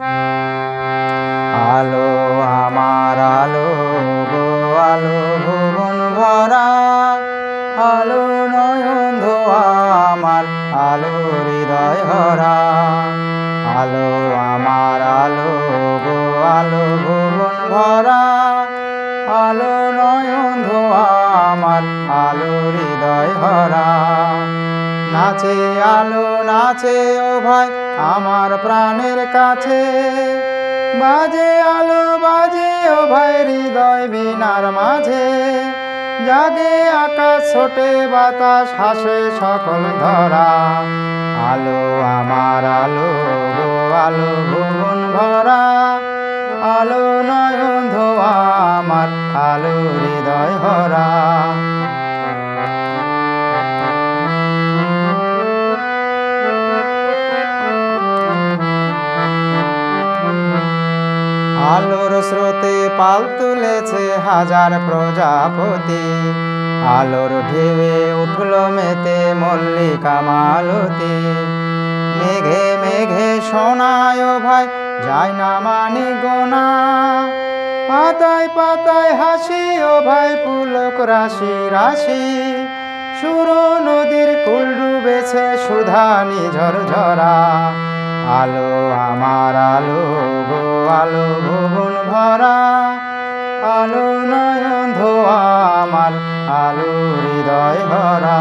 আলো, আমার আলো গো, আলো ভুবন ভরা। আলো নয়ন ধোয়া আমার আলো হৃদয় ভরা। আলো, আমার আলো গো, আলো ভুবন ভরা। আলো নয়ন ধোয়া আমার আলো হৃদয় ভরা। নাচে আলো, নাচে ও ভাই আমার প্রাণের কাছে। বাজে আলো, বাজে ও ভাই হৃদয় বিনার মাঝে। জাগে আকাশ, ছোটে বাতাস, হাসে সকল ধরা। আলো, আমার আলো আলো ভুবন ভরা। আলো আলোর স্রোতে পাল তুলেছে হাজার প্রজাপতি। আলোর ঢেউয়ে উঠল মেতে মল্লিকা মালতী। মেঘে মেঘে শোনায় ভাই, যায় না মানি গোনা। পাতায় পাতায় হাসি ও ভাই, পুলক রাশি রাশি। সুর নদীর কুল ডুবেছে সুধানি ঝরঝরা। আলো, আমার আলো গো। আলো ভুবন ভরা আলো নয়ন ধোয়া আমার আলো হৃদয় ভরা।